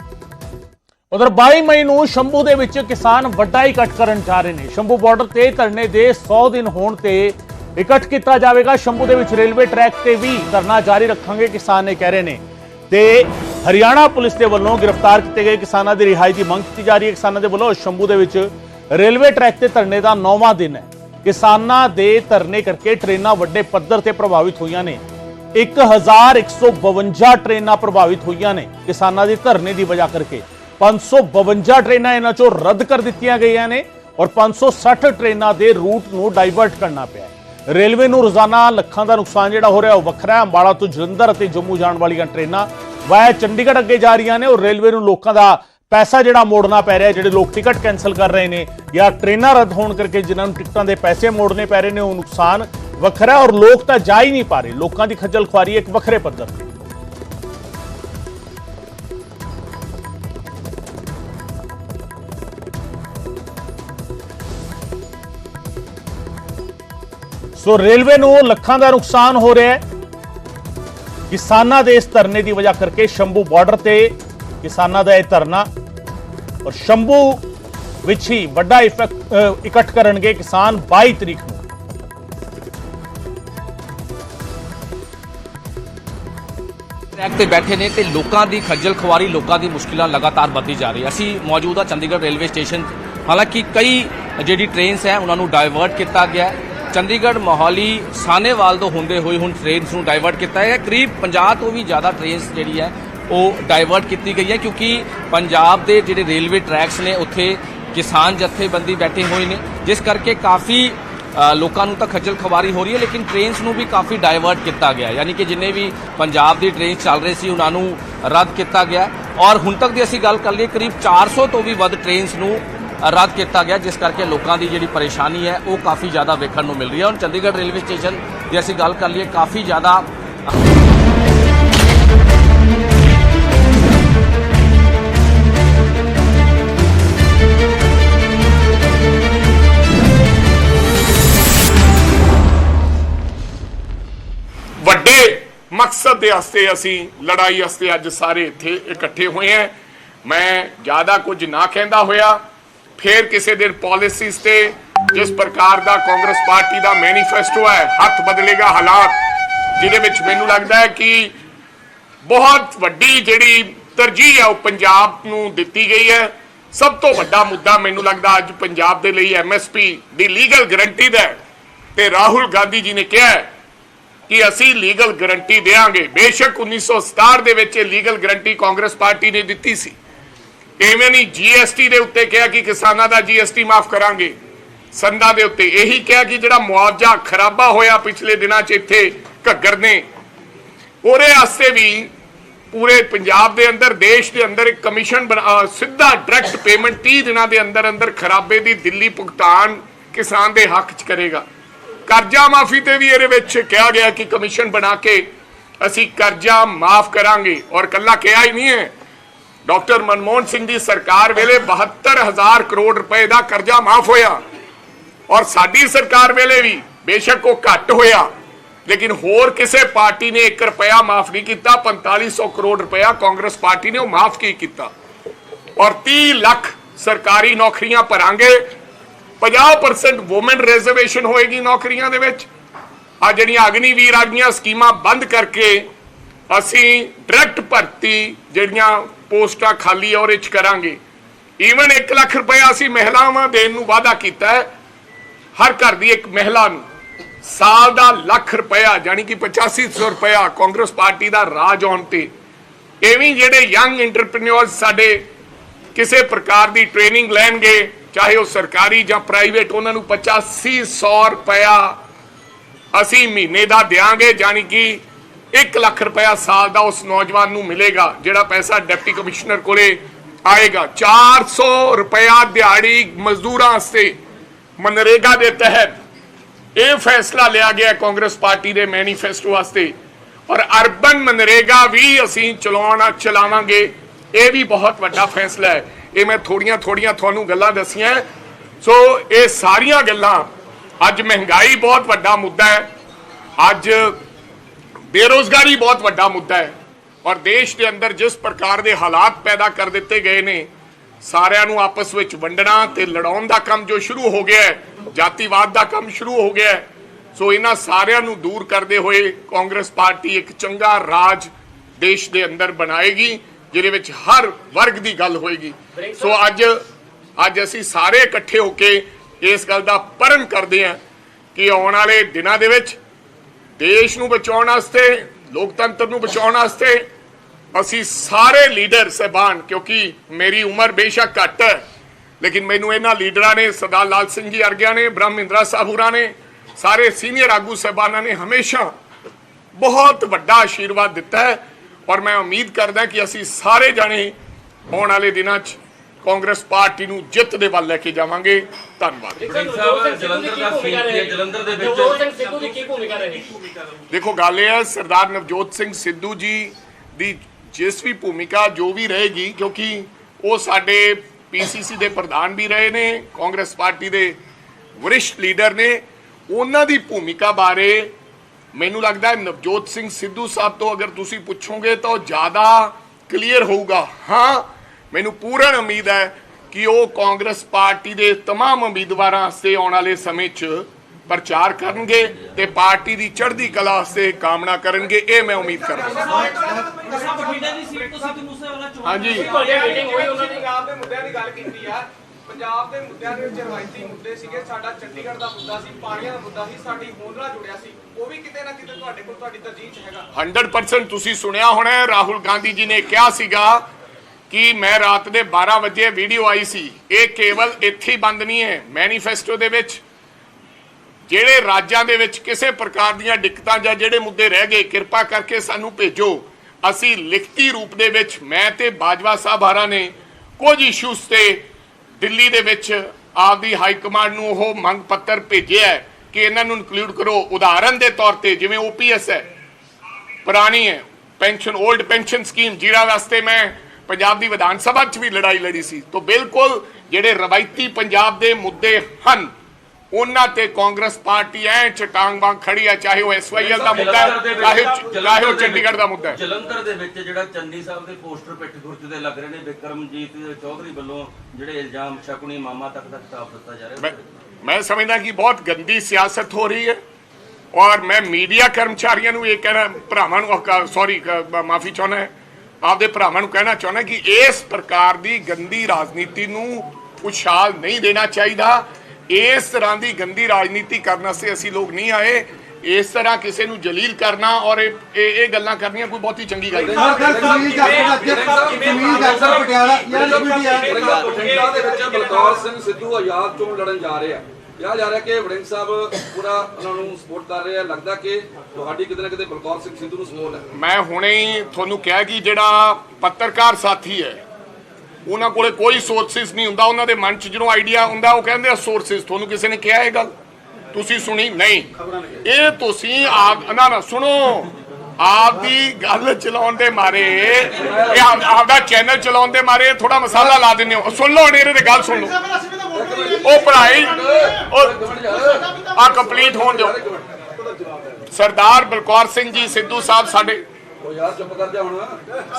ਉਧਰ 22 ਮਈ ਨੂੰ ਸ਼ੰਭੂ ਦੇ ਵਿੱਚ ਕਿਸਾਨ ਵੱਡਾ ਇਕੱਠ ਕਰਨ ਜਾ ਰਹੇ ਨੇ। ਸ਼ੰਭੂ ਬਾਰਡਰ ਤੇ ਧਰਨੇ ਦੇ 100 ਦਿਨ ਹੋਣ ਤੇ ਇਕੱਠ ਕੀਤਾ ਜਾਵੇਗਾ। ਸ਼ੰਭੂ ਦੇ ਵਿੱਚ ਰੇਲਵੇ ਟਰੈਕ ਤੇ ਵੀ ਧਰਨਾ ਜਾਰੀ ਰੱਖਾਂਗੇ ਕਿਸਾਨ ਨੇ ਕਹਿ ਰਹੇ ਨੇ। ਤੇ ਹਰਿਆਣਾ ਪੁਲਿਸ ਦੇ ਵੱਲੋਂ ਗ੍ਰਿਫਤਾਰ ਕੀਤੇ ਗਏ ਕਿਸਾਨਾਂ ਦੀ ਰਿਹਾਈ ਦੀ ਮੰਗ ਕੀਤੀ ਜਾ ਰਹੀ ਹੈ। ਕਿਸਾਨਾਂ ਦੇ ਵੱਲੋਂ ਸ਼ੰਭੂ ਦੇ ਵਿੱਚ ਰੇਲਵੇ ਟਰੈਕ ਤੇ ਧਰਨੇ ਦਾ 9ਵਾਂ ਦਿਨ ਹੈ। ਕਿਸਾਨਾਂ ਦੇ ਧਰਨੇ ਕਰਕੇ ਟ੍ਰੇਨਾਂ ਵੱਡੇ ਪੱਧਰ ਤੇ ਪ੍ਰਭਾਵਿਤ ਹੋਈਆਂ ਨੇ। 1152 ਟ੍ਰੇਨਾਂ ਪ੍ਰਭਾਵਿਤ ਹੋਈਆਂ ਨੇ ਕਿਸਾਨਾਂ ਦੇ ਧਰਨੇ ਦੀ ਵਜ੍ਹਾ ਕਰਕੇ। 552 ਟ੍ਰੇਨਾਂ ਇਹਨਾਂ ਚੋਂ ਰੱਦ ਕਰ ਦਿੱਤੀਆਂ ਗਈਆਂ ਨੇ ਔਰ 560 ਟ੍ਰੇਨਾਂ ਦੇ ਰੂਟ ਨੂੰ ਡਾਈਵਰਟ ਕਰਨਾ ਪਿਆ ਰੇਲਵੇ ਨੂੰ ਰੋਜ਼ਾਨਾ ਲੱਖਾਂ ਦਾ ਨੁਕਸਾਨ ਜਿਹੜਾ ਹੋ ਰਿਹਾ ਉਹ ਵੱਖਰਾ ਹੈ। ਅੰਬਾਲਾ ਤੋਂ ਜਲੰਧਰ ਅਤੇ ਜੰਮੂ ਜਾਣ ਵਾਲੀਆਂ ਟ੍ਰੇਨਾਂ ਵਾਇਆ ਚੰਡੀਗੜ੍ਹ ਅੱਗੇ ਜਾ ਰਹੀਆਂ ਨੇ ਔਰ ਰੇਲਵੇ ਨੂੰ ਲੋਕਾਂ ਦਾ ਪੈਸਾ ਜਿਹੜਾ ਮੋੜਨਾ ਪੈ ਰਿਹਾ ਜਿਹੜੇ ਲੋਕ ਟਿਕਟ ਕੈਨਸਲ ਕਰ ਰਹੇ ਨੇ ਜਾਂ ਟ੍ਰੇਨਾਂ ਰੱਦ ਹੋਣ ਕਰਕੇ ਜਿਨ੍ਹਾਂ ਨੂੰ ਟਿਕਟਾਂ ਦੇ ਪੈਸੇ ਮੋੜਨੇ ਪੈ ਰਹੇ ਨੇ, ਉਹ ਨੁਕਸਾਨ ਵੱਖਰਾ ਔਰ ਲੋਕ ਤਾਂ ਜਾ ਹੀ ਨਹੀਂ ਪਾ ਰਹੇ। ਲੋਕਾਂ ਦੀ ਖੱਜਲ ਖੁਆਰੀ ਇੱਕ ਵੱਖਰੇ ਪੱਧਰ ਤੇ। ਸੋ ਰੇਲਵੇ ਨੂੰ ਲੱਖਾਂ ਦਾ ਨੁਕਸਾਨ ਹੋ ਰਿਹਾ ਹੈ। ਕਿਸਾਨਾਂ ਦੇ ਇਸ ਧਰਨੇ ਦੀ ਵਜ੍ਹਾ ਕਰਕੇ ਸ਼ੰਭੂ ਬਾਰਡਰ ਤੇ ਕਿਸਾਨਾਂ ਦਾ ਇਹ ਧਰਨਾ ਔਰ ਸ਼ੰਭੂ ਵਿੱਚ ਹੀ ਵੱਡਾ ਇਫੈਕਟ ਇਕੱਠ ਕਰਨਗੇ ਕਿਸਾਨ 22 ਤਰੀਕ ਨੂੰ। ਟਰੈਕ ਤੇ ਬੈਠੇ ਨੇ ਤੇ ਲੋਕਾਂ ਦੀ ਖੱਜਲ ਖੁਆਰੀ, ਲੋਕਾਂ ਦੀ ਮੁਸ਼ਕਿਲਾਂ ਲਗਾਤਾਰ ਵੱਧਦੀ ਜਾ ਰਹੀ ਅਸੀਂ ਮੌਜੂਦ ਆ ਚੰਡੀਗੜ੍ਹ ਰੇਲਵੇ ਸਟੇਸ਼ਨ। ਹਾਲਾਂਕਿ ਕਈ ਜਿਹੜੀ ਟ੍ਰੇਨਸ ਹੈ, ਉਹਨਾਂ ਨੂੰ ਡਾਇਵਰਟ ਕੀਤਾ ਗਿਆ ਚੰਡੀਗੜ੍ਹ ਮੋਹਾਲੀ ਸਾਨੇਵਾਲ ਤੋਂ ਹੁੰਦੇ ਹੋਏ ਹੁਣ ਟ੍ਰੇਨਸ ਨੂੰ ਡਾਇਵਰਟ ਕੀਤਾ ਹੈ। ਕਰੀਬ 50 ਤੋਂ ਵੀ ਜ਼ਿਆਦਾ ਟ੍ਰੇਨਸ ਜਿਹੜੀ ਹੈ, ਉਹ ਡਾਈਵਰਟ ਕੀਤੀ ਗਈ ਹੈ ਕਿਉਂਕਿ ਪੰਜਾਬ ਦੇ ਜਿਹੜੇ ਰੇਲਵੇ ਟਰੈਕਸ ਨੇ, ਉੱਥੇ ਕਿਸਾਨ ਜਥੇਬੰਦੀ ਬੈਠੇ ਹੋਏ ਨੇ। ਜਿਸ ਕਰਕੇ ਕਾਫੀ ਲੋਕਾਂ ਨੂੰ ਤਾਂ ਖੱਜਲ ਖਵਾਰੀ ਹੋ ਰਹੀ ਹੈ, ਲੇਕਿਨ ਟ੍ਰੇਨਸ ਨੂੰ ਵੀ ਕਾਫੀ ਡਾਇਵਰਟ ਕੀਤਾ ਗਿਆ ਯਾਨੀ ਕਿ ਜਿੰਨੇ ਵੀ ਪੰਜਾਬ ਦੀ ਟ੍ਰੇਨ ਚੱਲ ਰਹੀ ਸੀ, ਉਹਨਾਂ ਨੂੰ ਰੱਦ ਕੀਤਾ ਗਿਆ ਔਰ ਹੁਣ ਤੱਕ ਦੀ ਅਸੀਂ ਗੱਲ ਕਰ ਲਈਏ, ਕਰੀਬ 400 ਤੋਂ ਵੀ ਵੱਧ ਟ੍ਰੇਨਸ ਨੂੰ ਰੱਦ ਕੀਤਾ ਗਿਆ, ਜਿਸ ਕਰਕੇ ਲੋਕਾਂ ਦੀ ਜਿਹੜੀ ਪਰੇਸ਼ਾਨੀ ਹੈ, ਉਹ ਕਾਫੀ ਜ਼ਿਆਦਾ ਵੇਖਣ ਨੂੰ ਮਿਲ ਰਹੀ ਹੈ। ਹੁਣ ਚੰਡੀਗੜ੍ਹ ਰੇਲਵੇ ਸਟੇਸ਼ਨ ਦੀ ਅਸੀਂ ਗੱਲ ਕਰ ਲਈਏ, ਕਾਫੀ ਜ਼ਿਆਦਾ ਵੱਡੇ ਮਕਸਦ ਦੇ ਵਾਸਤੇ ਅਸੀਂ, ਲੜਾਈ ਵਾਸਤੇ ਅੱਜ ਸਾਰੇ ਇੱਥੇ ਇਕੱਠੇ ਹੋਏ ਹਾਂ। ਮੈਂ ਜ਼ਿਆਦਾ ਕੁਝ ਨਾ ਕਹਿੰਦਾ ਹੋਇਆ। ਫੇਰ ਕਿਸੇ ਦਿਨ ਪਾਲਿਸੀਜ਼ ਤੇ ਜਿਸ ਪ੍ਰਕਾਰ ਦਾ ਕਾਂਗਰਸ ਪਾਰਟੀ ਦਾ ਮੈਨੀਫੈਸਟੋ ਹੈ, ਹੱਥ ਬਦਲੇਗਾ ਹਾਲਾਤ, ਜਿਹਦੇ ਵਿੱਚ ਮੈਨੂੰ ਲੱਗਦਾ ਹੈ ਕਿ ਬਹੁਤ ਵੱਡੀ ਜਿਹੜੀ ਤਰਜੀਹ ਹੈ ਉਹ ਪੰਜਾਬ ਨੂੰ ਦਿੱਤੀ ਗਈ ਹੈ। ਸਭ ਤੋਂ ਵੱਡਾ ਮੁੱਦਾ ਮੈਨੂੰ ਲੱਗਦਾ ਅੱਜ ਪੰਜਾਬ ਦੇ ਲਈ ਐਮਐਸਪੀ ਦੀ ਲੀਗਲ ਗਰੰਟੀ ਦਾ ਹੈ। ਤੇ ਰਾਹੁਲ ਗਾਂਧੀ ਜੀ ਨੇ ਕਿਹਾ ਕਿ ਅਸੀਂ ਲੀਗਲ ਗਰੰਟੀ ਦੇਵਾਂਗੇ। ਬੇਸ਼ੱਕ 1967 ਦੇ ਵਿੱਚ ਇਹ ਲੀਗਲ ਗਰੰਟੀ ਕਾਂਗਰਸ ਪਾਰਟੀ ਨੇ ਦਿੱਤੀ ਸੀ। ਐਵੇਂ ਨਹੀਂ ਜੀਐਸਟੀ ਦੇ ਉੱਤੇ ਕਿਹਾ ਕਿ ਕਿਸਾਨਾਂ ਦਾ ਜੀਐਸਟੀ ਮਾਫ ਕਰਾਂਗੇ। ਸੰਦਾਂ ਦੇ ਉੱਤੇ ਇਹੀ ਕਿਹਾ ਕਿ ਜਿਹੜਾ ਮੁਆਵਜ਼ਾ ਖਰਾਬਾ ਹੋਇਆ ਪਿਛਲੇ ਦਿਨਾਂ 'ਚ ਇੱਥੇ ਘੱਗਰ ਨੇ, ਉਹਦੇ ਵਾਸਤੇ ਵੀ ਪੂਰੇ ਪੰਜਾਬ ਦੇ ਅੰਦਰ, ਦੇਸ਼ ਦੇ ਅੰਦਰ ਇੱਕ ਕਮਿਸ਼ਨ ਸਿੱਧਾ ਡਾਇਰੈਕਟ ਪੇਮੈਂਟ 30 ਦਿਨਾਂ ਦੇ ਅੰਦਰ ਅੰਦਰ ਖਰਾਬੇ ਦੀ ਦਿੱਲੀ ਭੁਗਤਾਨ ਕਿਸਾਨ ਦੇ ਹੱਕ 'ਚ ਕਰੇਗਾ। ਕਰਜ਼ਾ ਮਾਫੀ ਤੇ ਵੀ ਇਹਦੇ ਵਿੱਚ ਕਿਹਾ ਗਿਆ ਕਿ ਕਮਿਸ਼ਨ ਬਣਾ ਕੇ ਅਸੀਂ ਕਰਜ਼ਾ ਮਾਫ ਕਰਾਂਗੇ। ਔਰ ਕੱਲਾ ਕਿਹਾ ਹੀ ਨਹੀਂ ਹੈ ਡਾਕਟਰ ਮਨਮੋਹਨ ਸਿੰਘ ਦੀ ਸਰਕਾਰ ਵੇਲੇ 72000 ਕਰੋੜ ਰੁਪਏ ਦਾ ਕਰਜ਼ਾ ਮਾਫ ਹੋਇਆ। ਔਰ ਸਾਡੀ ਸਰਕਾਰ ਵੇਲੇ ਵੀ ਬੇਸ਼ੱਕ ਉਹ ਘੱਟ ਹੋਇਆ। ਲੇਕਿਨ ਹੋਰ ਕਿਸੇ ਪਾਰਟੀ ਨੇ 1 ਰੁਪਿਆ ਮਾਫ ਨਹੀਂ ਕੀਤਾ 4500 ਕਰੋੜ ਰੁਪਇਆ ਕਾਂਗਰਸ ਪਾਰਟੀ ਨੇ ਉਹ ਮਾਫ ਕੀ ਕੀਤਾ? ਔਰ 30 ਲੱਖ ਸਰਕਾਰੀ ਨੌਕਰੀਆਂ ਭਰਾਂਗੇ 50% ਔਮਨ ਰਿਜ਼ਰਵੇਸ਼ਨ ਹੋਏਗੀ ਨੌਕਰੀਆਂ ਦੇ ਵਿੱਚ। ਆ ਜਿਹੜੀਆਂ ਅਗਨੀਵੀਰ ਆ ਗਈਆਂ ਸਕੀਮਾਂ ਬੰਦ ਕਰਕੇ ਅਸੀਂ ਡਾਇਰੈਕਟ ਭਰਤੀ ਜਿਹੜੀਆਂ ਪੋਸਟਾਂ ਖਾਲੀ ਔਰ ਉਹਦੇ ਚ ਕਰਾਂਗੇ। ਈਵਨ 1 ਲੱਖ ਰੁਪਇਆ ਅਸੀਂ ਮਹਿਲਾਵਾਂ ਦੇਣ ਨੂੰ ਵਾਅਦਾ ਕੀਤਾ ਹੈ, ਹਰ ਘਰ ਦੀ ਇੱਕ ਮਹਿਲਾ ਨੂੰ। ਸਾਲ ਦਾ ਲੱਖ ਰੁਪਇਆ ਯਾਨੀ ਕਿ 8500 ਰੁਪਇਆ ਕਾਂਗਰਸ ਪਾਰਟੀ ਦਾ ਰਾਜ ਆਉਣ ਤੇ। ਐਵੇਂ ਜਿਹੜੇ ਯੰਗ ਇੰਟਰਪ੍ਰੀਨਿਓਰਸ ਸਾਡੇ ਕਿਸੇ ਪ੍ਰਕਾਰ ਦੀ ਟ੍ਰੇਨਿੰਗ ਲੈਣਗੇ, ਚਾਹੇ ਉਹ ਸਰਕਾਰੀ ਜਾਂ ਪ੍ਰਾਈਵੇਟ ਉਹਨਾਂ ਨੂੰ 8500 ਰੁਪਇਆ ਅਸੀਂ ਮਹੀਨੇ ਦਾ ਦਿਆਂਗੇ ਯਾਨੀ ਕਿ 1 ਲੱਖ ਰੁਪਇਆ ਸਾਲ ਦਾ ਉਸ ਨੌਜਵਾਨ ਨੂੰ ਮਿਲੇਗਾ, ਜਿਹੜਾ ਪੈਸਾ ਡਿਪਟੀ ਕਮਿਸ਼ਨਰ ਕੋਲੇ ਆਏਗਾ। 400 ਰੁਪਇਆ ਦਿਹਾੜੀ ਮਜ਼ਦੂਰਾਂ ਵਾਸਤੇ ਮਨਰੇਗਾ ਦੇ ਤਹਿਤ ਇਹ ਫੈਸਲਾ ਲਿਆ ਗਿਆ ਕਾਂਗਰਸ ਪਾਰਟੀ ਦੇ ਮੈਨੀਫੈਸਟੋ ਵਾਸਤੇ। ਔਰ ਅਰਬਨ ਮਨਰੇਗਾ ਵੀ ਅਸੀਂ ਚਲਾਉਣਾ, ਚਲਾਵਾਂਗੇ। ਇਹ ਵੀ ਬਹੁਤ ਵੱਡਾ ਫੈਸਲਾ ਹੈ। ਇਹ ਮੈਂ ਥੋੜੀਆਂ ਥੋੜੀਆਂ ਤੁਹਾਨੂੰ ਗੱਲਾਂ ਦੱਸੀਆਂ ਸੋ ਇਹ ਸਾਰੀਆਂ ਗੱਲਾਂ, ਅੱਜ ਮਹਿੰਗਾਈ ਬਹੁਤ ਵੱਡਾ ਮੁੱਦਾ ਹੈ। ਅੱਜ ਬੇਰੋਜ਼ਗਾਰੀ ਬਹੁਤ ਵੱਡਾ ਮੁੱਦਾ ਹੈ ਔਰ ਦੇਸ਼ ਦੇ ਅੰਦਰ ਜਿਸ ਪ੍ਰਕਾਰ ਦੇ ਹਾਲਾਤ ਪੈਦਾ ਕਰ ਦਿੱਤੇ ਗਏ ਨੇ, ਸਾਰਿਆਂ ਨੂੰ ਆਪਸ ਵਿੱਚ ਵੰਡਣਾ ਤੇ ਲੜਾਉਣ ਦਾ ਕੰਮ ਜੋ ਸ਼ੁਰੂ ਹੋ ਗਿਆ ਹੈ, ਜਾਤੀਵਾਦ ਦਾ ਕੰਮ ਸ਼ੁਰੂ ਹੋ ਗਿਆ ਹੈ, ਸੋ ਇਹਨਾਂ ਸਾਰਿਆਂ ਨੂੰ ਦੂਰ ਕਰਦੇ ਹੋਏ ਕਾਂਗਰਸ ਪਾਰਟੀ ਇੱਕ ਚੰਗਾ ਰਾਜ ਦੇਸ਼ ਦੇ ਅੰਦਰ ਬਣਾਏਗੀ, ਜਿਹਦੇ ਵਿੱਚ ਹਰ ਵਰਗ ਦੀ ਗੱਲ ਹੋਏਗੀ। ਸੋ ਅੱਜ ਅੱਜ ਅਸੀਂ ਸਾਰੇ ਇਕੱਠੇ ਹੋ ਕੇ ਇਸ ਗੱਲ ਦਾ ਪਰਨ ਕਰਦੇ ਹਾਂ ਕਿ ਆਉਣ ਵਾਲੇ ਦਿਨਾਂ ਦੇ ਵਿੱਚ ਦੇਸ਼ ਨੂੰ ਬਚਾਉਣ ਵਾਸਤੇ, ਲੋਕਤੰਤਰ ਨੂੰ ਬਚਾਉਣ ਵਾਸਤੇ ਅਸੀਂ ਸਾਰੇ ਲੀਡਰ ਸਹਿਬਾਨ, ਕਿਉਂਕਿ ਮੇਰੀ ਉਮਰ ਬੇਸ਼ੱਕ ਘੱਟ ਹੈ, ਲੇਕਿਨ ਮੈਨੂੰ ਇਹਨਾਂ ਲੀਡਰਾਂ ਨੇ, ਸਰਦਾਰ ਲਾਲ ਸਿੰਘ ਜੀ ਅਰਗਿਆਂ ਨੇ, ਬ੍ਰਹਮਿੰਦਰਾ ਸਾਹੂਰਾ ਨੇ, ਸਾਰੇ ਸੀਨੀਅਰ ਆਗੂ ਸਹਿਬਾਨਾਂ ਨੇ ਹਮੇਸ਼ਾ ਬਹੁਤ ਵੱਡਾ ਆਸ਼ੀਰਵਾਦ ਦਿੱਤਾ ਹੈ ਔਰ ਮੈਂ ਉਮੀਦ ਕਰਦਾ ਕਿ ਅਸੀਂ ਸਾਰੇ ਜਾਣੇ ਆਉਣ ਵਾਲੇ ਦਿਨਾਂ 'ਚ ਕਾਂਗਰਸ ਪਾਰਟੀ ਨੂੰ ਜਿੱਤ ਦੇ ਵੱਲ ਲੈ ਕੇ ਜਾਵਾਂਗੇ। ਧੰਨਵਾਦ। ਜਲੰਧਰ ਦਾ ਸੀਨ ਕੀ ਹੈ? ਜਲੰਧਰ ਦੇ ਵਿੱਚ ਦੇਖੋ ਗੱਲ ਇਹ ਹੈ ਸਰਦਾਰ ਨਵਜੋਤ ਸਿੰਘ ਸਿੱਧੂ ਜੀ ਦੀ ਜਿਸ ਵੀ ਭੂਮਿਕਾ ਜੋ ਵੀ ਰਹੇਗੀ ਕਿਉਂਕਿ ਉਹ ਸਾਡੇ ਪੀਸੀਸੀ ਦੇ ਪ੍ਰਧਾਨ ਵੀ ਰਹੇ ਨੇ ਕਾਂਗਰਸ ਪਾਰਟੀ ਦੇ ਵਰਿਸ਼ਟ ਲੀਡਰ ਨੇ। ਉਹਨਾਂ ਦੀ ਭੂਮਿਕਾ ਬਾਰੇ ਮੈਨੂੰ ਲੱਗਦਾ ਹੈ ਨਵਜੋਤ ਸਿੰਘ ਸਿੱਧੂ ਸਾਹਿਬ ਤੋਂ ਅਗਰ ਤੁਸੀਂ ਪੁੱਛੋਗੇ ਤਾਂ ਉਹ ਜ਼ਿਆਦਾ ਕਲੀਅਰ ਹੋਊਗਾ। ਹਾਂ ਮੈਨੂੰ ਪੂਰਨ ਉਮੀਦ ਹੈ ਕਿ ਉਹ ਕਾਂਗਰਸ ਪਾਰਟੀ ਦੇ तमाम ਉਮੀਦਵਾਰਾਂ ਵਾਸਤੇ ਆਉਣ ਵਾਲੇ ਸਮੇਂ 'ਚ ਪ੍ਰਚਾਰ ਕਰਨਗੇ ਤੇ ਪਾਰਟੀ ਦੀ ਚੜ੍ਹਦੀ ਕਲਾ ਵਾਸਤੇ ਕਾਮਨਾ ਕਰਨਗੇ ਇਹ ਮੈਂ ਉਮੀਦ ਕਰਦਾ ਹਾਂਜੀ ਪੰਜਾਬ ਦੇ ਮੁੱਦਿਆਂ ਦੀ ਗੱਲ ਕੀਤੀ ਆ ਪੰਜਾਬ ਦੇ ਮੁੱਦਿਆਂ ਦੇ ਵਿੱਚ ਰਵਾਇਤੀ ਮੁੱਦੇ ਸੀਗੇ ਸਾਡਾ ਚੰਡੀਗੜ੍ਹ ਦਾ ਮੁੱਦਾ ਸੀ ਪਾਣੀਆਂ ਦਾ ਮੁੱਦਾ ਸੀ ਸਾਡੀ ਹੋਂਦ ਨਾਲ ਜੁੜਿਆ ਸੀ ਉਹ ਵੀ ਕਿਤੇ ਨਾ ਕਿਤੇ ਤੁਹਾਡੇ ਕੋਲ ਤੁਹਾਡੀ ਤਰਜੀਹ 'ਚ ਹੈਗਾ 100% ਤੁਸੀਂ ਸੁਣਿਆ ਹੋਣਾ ਹੈ, ਰਾਹੁਲ ਗਾਂਧੀ ਜੀ ਨੇ ਕਿਹਾ ਸੀਗਾ ਕਿ ਮੈਂ ਰਾਤ ਦੇ 12 ਵਜੇ ਵੀਡੀਓ ਆਈ ਸੀ। ਇਹ ਕੇਵਲ ਇੱਥੇ ਹੀ ਬੰਦ ਨਹੀਂ ਹੈ ਮੈਨੀਫੈਸਟੋ ਦੇ ਵਿੱਚ। ਜਿਹੜੇ ਰਾਜਾਂ ਦੇ ਵਿੱਚ ਕਿਸੇ ਪ੍ਰਕਾਰ ਦੀਆਂ ਦਿੱਕਤਾਂ ਜਾਂ ਜਿਹੜੇ ਮੁੱਦੇ ਰਹਿ ਗਏ, ਕਿਰਪਾ ਕਰਕੇ ਸਾਨੂੰ ਭੇਜੋ। ਅਸੀਂ ਲਿਖਤੀ ਰੂਪ ਦੇ ਵਿੱਚ, ਮੈਂ ਤੇ ਬਾਜਵਾ ਸਾਹਿਬ ਹਾਰਾ ਨੇ ਕੁਝ ਇਸ਼ੂਸ ਤੇ ਦਿੱਲੀ ਦੇ ਵਿੱਚ ਆਪਦੀ ਹਾਈ ਕਮਾਂਡ ਨੂੰ ਉਹ ਮੰਗ ਪੱਤਰ ਭੇਜਿਆ ਕਿ ਇਹਨਾਂ ਨੂੰ ਇਨਕਲੂਡ ਕਰੋ। ਉਦਾਹਰਨ ਦੇ ਤੌਰ ਤੇ ਜਿਵੇਂ ਓਪੀਐਸ ਹੈ, ਪੁਰਾਣੀ ਹੈ, ਪੈਨਸ਼ਨ 올ਡ ਪੈਨਸ਼ਨ ਸਕੀਮ ਜਿਹੜਾ ਵਾਸਤੇ ਮੈਂ ਪੰਜਾਬ ਦੀ ਵਿਧਾਨ ਸਭਾ 'ਚ ਵੀ ਲੜਾਈ ਲੜੀ ਸੀ। ਤੋਂ ਬਿਲਕੁਲ ਜਿਹੜੇ ਰਵਾਇਤੀ ਪੰਜਾਬ ਦੇ ਮੁੱਦੇ ਹਨ ਉਹਨਾਂ ਤੇ ਕਾਂਗਰਸ ਪਾਰਟੀ ਐ ਚਟਾਂਗ ਵਾਂਗ ਖੜੀ ਹੈ ਚਾਹੇ ਉਹ ਐਸਵਾਈਐਲ ਦਾ ਮੁੱਦਾ ਹੈ ਚਾਹੇ ਚਾਹੇ ਉਹ ਚੰਡੀਗੜ੍ਹ ਦਾ ਮੁੱਦਾ ਹੈ। ਜਲੰਧਰ ਦੇ ਵਿੱਚ ਜਿਹੜਾ ਚੰਨੀ ਸਾਹਿਬ ਦੇ ਪੋਸਟਰ ਪਿੱਠ ਗੁਰਜ ਦੇ ਲੱਗ ਰਹੇ ਨੇ ਵਿਕਰਮਜੀਤ ਚੌਧਰੀ ਵੱਲੋਂ ਜਿਹੜੇ ਇਲਜ਼ਾਮ ਸ਼ਕੁਨੀ ਮਾਮਾ ਤੱਕ ਦਾ ਖਿਤਾਬ ਦਿੱਤਾ ਜਾ ਰਿਹਾ ਮੈਂ ਮੈਂ ਸਮਝਦਾ ਕਿ ਬਹੁਤ ਗੰਦੀ ਸਿਆਸਤ ਹੋ ਰਹੀ ਹੈ ਔਰ ਮੈਂ ਮੀਡੀਆ ਕਰਮਚਾਰੀਆਂ ਨੂੰ ਇਹ ਕਹਿਣਾ ਭਰਾਵਾਂ ਨੂੰ ਸੌਰੀ ਮਾਫੀ ਚਾਹੁੰਦਾ ਹੈ। ਆਪਦੇ ਭਰਾਵਾਂ ਨੂੰ ਕਹਿਣਾ ਚਾਹੁੰਦਾ ਕਿ ਇਸ ਪ੍ਰਕਾਰ ਦੀ ਗੰਦੀ ਰਾਜਨੀਤੀ ਨੂੰ ਉਛਾਲ ਨਹੀਂ ਦੇਣਾ ਚਾਹੀਦਾ ਇਸ ਤਰ੍ਹਾਂ ਦੀ ਗੰਦੀ ਰਾਜਨੀਤੀ ਕਰਨ ਵਾਸਤੇ ਅਸੀਂ ਲੋਕ ਨਹੀਂ ਆਏ ਇਸ ਤਰ੍ਹਾਂ ਕਿਸੇ ਨੂੰ ਜਲੀਲ ਕਰਨਾ ਔਰ ਇਹ ਇਹ ਗੱਲਾਂ ਕਰਨੀਆਂ ਕੋਈ ਬਹੁਤੀ ਚੰਗੀ ਗੱਲ ਨਹੀਂ ਬਠਿੰਡਾ ਦੇ ਵਿੱਚ ਬਲਕੌਰ ਸਿੰਘ ਸਿੱਧੂ ਆਜ਼ਾਦ ਚੋਣ ਲੜਨ ਜਾ ਰਹੇ ਆ ਕਿਹਾ ਜਾ ਰਿਹਾ ਕਿ ਵੜਿੰਗ ਸਾਹਿਬ ਪੂਰਾ ਉਹਨਾਂ ਨੂੰ ਸਪੋਰਟ ਕਰ ਰਹੇ ਆ। ਲੱਗਦਾ ਕਿ ਤੁਹਾਡੀ ਕਿਤੇ ਨਾ ਕਿਤੇ ਬਲਕੌਰ ਸਿੰਘ ਸਿੱਧੂ ਨੂੰ ਸਪੋਰਟ ਹੈ। ਮੈਂ ਹੁਣੇ ਹੀ ਤੁਹਾਨੂੰ ਕਿਹਾ ਕਿ ਜਿਹੜਾ ਪੱਤਰਕਾਰ ਸਾਥੀ ਹੈ, ਉਹਨਾਂ ਕੋਲੇ ਕੋਈ ਸੋਰਸਿਸ ਨਹੀਂ ਹੁੰਦਾ। ਉਹਨਾਂ ਦੇ ਮਨ 'ਚ ਜਦੋਂ ਆਈਡੀਆ ਹੁੰਦਾ, ਉਹ ਕਹਿੰਦੇ ਆ ਸੋਰਸਿਸ ਤੁਹਾਨੂੰ ਕਿਸੇ ਨੇ ਕਿਹਾ ਇਹ ਗੱਲ? ਤੁਸੀਂ ਸੁਣੀ? ਨਹੀਂ। ਇਹ ਤੁਸੀਂ ਆਪ, ਨਾ ਨਾ, ਸੁਣੋ। ਆਪ ਦੀ ਗੱਲ ਚਲਾਉਣ ਦੇ ਮਾਰੇ, ਇਹ ਆਪ ਦਾ ਚੈਨਲ ਚਲਾਉਣ ਦੇ ਮਾਰੇ ਥੋੜਾ ਮਸਾਲਾ ਲਾ ਦਿੰਦੇ ਹੋ। ਸੁਣ ਲਓ ਇਹਦੇ ਤੇ ਗੱਲ ਸੁਣ ਲਓ। ਉਹ ਪੜ੍ਹਾਈ ਉਹ ਆ ਕੰਪਲੀਟ ਹੋਣ ਦਿਓ। ਸਰਦਾਰ ਬਲਕੌਰ ਸਿੰਘ ਜੀ ਸਿੱਧੂ ਸਾਹਿਬ ਸਾਡੇ ਉਹ ਯਾਰ ਚੁੱਪ ਕਰ ਜਾ ਹੁਣ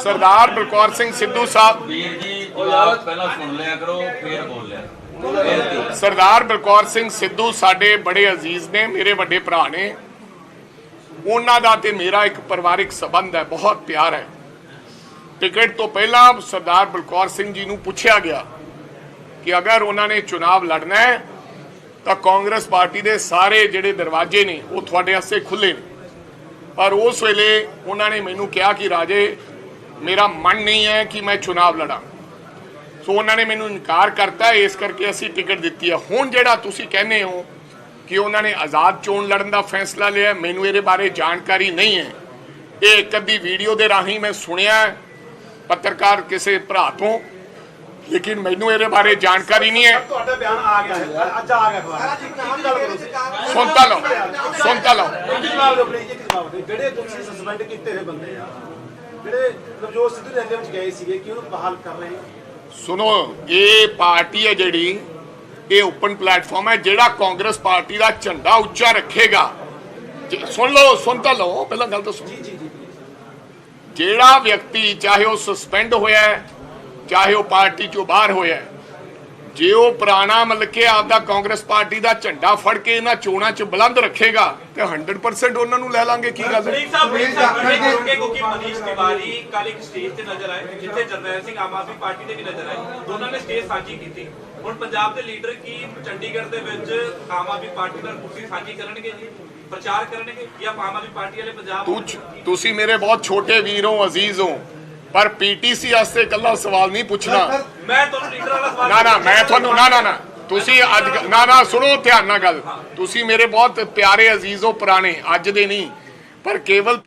ਸਰਦਾਰ ਬਲਕੌਰ ਸਿੰਘ ਸਿੱਧੂ ਸਾਹਿਬ ਵੀਰ ਜੀ ਉਹ ਯਾਰ ਪਹਿਲਾਂ ਸੁਣ ਲਿਆ ਕਰੋ ਫੇਰ ਬੋਲ ਲਿਆ। ਸਰਦਾਰ ਬਲਕੌਰ ਸਿੰਘ ਸਿੱਧੂ ਸਾਡੇ ਬੜੇ ਅਜ਼ੀਜ਼ ਨੇ ਮੇਰੇ ਵੱਡੇ ਭਰਾ ਨੇ। ਉਹਨਾਂ ਦਾ ਤੇ ਮੇਰਾ ਇੱਕ ਪਰਿਵਾਰਿਕ ਸਬੰਧ ਹੈ ਬਹੁਤ ਪਿਆਰ ਹੈ। ਟਿਕਟ ਤੋਂ ਪਹਿਲਾਂ ਸਰਦਾਰ ਬਲਕੌਰ ਸਿੰਘ ਜੀ ਨੂੰ ਪੁੱਛਿਆ ਗਿਆ ਕਿ ਅਗਰ ਉਹਨਾਂ ਨੇ ਚੁਣਾਵ ਲੜਨਾ ਹੈ, ਤਾਂ ਕਾਂਗਰਸ ਪਾਰਟੀ ਦੇ ਸਾਰੇ ਜਿਹੜੇ ਦਰਵਾਜ਼ੇ ਨੇ, ਉਹ ਤੁਹਾਡੇ ਵਾਸਤੇ ਖੁੱਲੇ ਨੇ। ਪਰ ਉਸ ਵੇਲੇ ਉਹਨਾਂ ਨੇ ਮੈਨੂੰ ਕਿਹਾ ਕਿ, ਰਾਜੇ, ਮੇਰਾ ਮਨ ਨਹੀਂ ਹੈ ਕਿ ਮੈਂ ਚੁਣਾਵ ਲੜਾਂ। ਸੋ ਉਹਨਾਂ ਨੇ ਮੈਨੂੰ ਇਨਕਾਰ ਕਰਤਾ, ਇਸ ਕਰਕੇ ਅਸੀਂ ਟਿਕਟ ਦਿੱਤੀ ਹੈ। ਹੁਣ ਜਿਹੜਾ ਤੁਸੀਂ ਕਹਿੰਦੇ ਹੋ ਕਿ ਉਹਨਾਂ ਨੇ ਆਜ਼ਾਦ ਚੋਣ ਲੜਨ ਦਾ ਫੈਸਲਾ ਲਿਆ, ਮੈਨੂੰ ਇਹਦੇ ਬਾਰੇ ਜਾਣਕਾਰੀ ਨਹੀਂ ਹੈ। ਇਹ ਇੱਕ ਅੱਧੀ ਵੀਡੀਓ ਦੇ ਰਾਹੀਂ ਮੈਂ ਸੁਣਿਆ ਪੱਤਰਕਾਰ ਕਿਸੇ ਭਰਾ ਤੋਂ ਲੇਕਿਨ ਮੈਨੂੰ ਇਹਦੇ ਬਾਰੇ ਜਾਣਕਾਰੀ ਨਹੀਂ ਹੈ। ਤੁਹਾਡਾ ਬਿਆਨ ਆ ਗਿਆ ਹੈ। ਅੱਜ ਆ ਗਿਆ ਅਖਬਾਰ ਸੁਣਤਾ ਲਓ ਸੁਣਤਾ ਲਓ। ਜਵਾਬ ਦਿਓ ਪਲੀਜ਼ ਇੱਕ ਜਵਾਬ ਦਿਓ ਜਿਹੜੇ ਤੁਸੀਂ ਸਸਪੈਂਡ ਕੀਤੇ ਹੋਏ ਬੰਦੇ ਆ ਜਿਹੜੇ ਨਵਜੋਤ ਸਿੱਧੂ ਦੇ ਵਿੱਚ ਗਏ ਸੀਗੇ ਕਿ ਉਹਨੂੰ ਬਹਾਲ ਕਰ ਰਹੇ ਸੁਣੋ ਇਹ ਪਾਰਟੀ ਹੈ ਜਿਹੜੀ ਇਹ ਓਪਨ ਪਲੇਟਫਾਰਮ ਹੈ ਜਿਹੜਾ ਕਾਂਗਰਸ ਪਾਰਟੀ ਦਾ ਝੰਡਾ ਉੱਚਾ ਰੱਖੇਗਾ। ਸੁਣ ਲਓ ਸੁਣ ਤਾਂ ਲਓ ਪਹਿਲਾਂ ਗੱਲ ਤਾਂ ਸੁਣੋ। ਜਿਹੜਾ ਵਿਅਕਤੀ ਚਾਹੇ ਉਹ ਸਸਪੈਂਡ ਹੋਇਆ ਹੈ ਚਾਹੇ ਉਹ ਪਾਰਟੀ ਚੋਂ ਬਾਹਰ ਹੋਇਆ ਜੇ ਉਹ ਪੁਰਾਣਾ ਮਤਲਬ ਕਿ ਆਪਦਾ ਕਾਂਗਰਸ ਪਾਰਟੀ ਦਾ ਝੰਡਾ ਫੜ ਕੇ ਇਹਨਾਂ ਚੋਣਾਂ 'ਚ ਬੁਲੰਦ ਰੱਖੇਗਾ ਤੇ 100% ਉਹਨਾਂ ਨੂੰ ਲੈ ਲਾਂਗੇ ਕੀ ਗੱਲ ਹੈ? ਕਿਉਂਕਿ ਮਨੀਸ਼ ਤਿਵਾਰੀ ਕੱਲ ਇੱਕ ਸਟੇਜ ਤੇ ਨਜ਼ਰ ਆਏ ਜਿੱਥੇ ਜਰਨੈਲ ਸਿੰਘ ਆਮ ਆਦਮੀ ਪਾਰਟੀ ਦੇ ਵੀ ਨਜ਼ਰ ਆਏ। ਦੋਨਾਂ ਨੇ ਸਟੇਜ ਸਾਂਝੀ ਕੀਤੀ। ਹੁਣ ਪੰਜਾਬ ਦੇ ਲੀਡਰ ਕੀ ਚੰਡੀਗੜ੍ਹ ਦੇ ਵਿੱਚ ਆਮ ਆਦਮੀ ਪਾਰਟੀ ਨਾਲ ਕੁਰਸੀ ਸਾਂਝੀ ਕਰਨਗੇ ਜੀ? ਪ੍ਰਚਾਰ ਕਰਨਗੇ ਜਾਂ ਆਮ ਆਦਮੀ ਪਾਰਟੀ ਵਾਲੇ ਪੰਜਾਬ ਤੂੰ ਤੁਸੀਂ ਮੇਰੇ ਬਹੁਤ ਛੋਟੇ ਵੀਰ ਹੋ ਅਜ਼ੀਜ਼ ਹੋ। ਪਰ ਪੀਟੀਸੀ ਵਾਸਤੇ ਇਕੱਲਾ ਸਵਾਲ ਨਹੀਂ ਪੁੱਛਣਾ। ਮੈਂ ਤੁਹਾਨੂੰ ਲੀਡਰ ਵਾਲਾ ਸਵਾਲ ਨਾ ਨਾ ਮੈਂ ਤੁਹਾਨੂੰ ਨਾ ਨਾ ਨਾ। ਤੁਸੀਂ ਅੱਜ ਨਾ ਨਾ ਸੁਣੋ ਧਿਆਨ ਨਾਲ ਗੱਲ। ਤੁਸੀਂ ਮੇਰੇ ਬਹੁਤ ਪਿਆਰੇ ਅਜ਼ੀਜ਼ ਹੋ ਪੁਰਾਣੇ ਅੱਜ ਦੇ ਨਹੀਂ। ਪਰ ਕੇਵਲ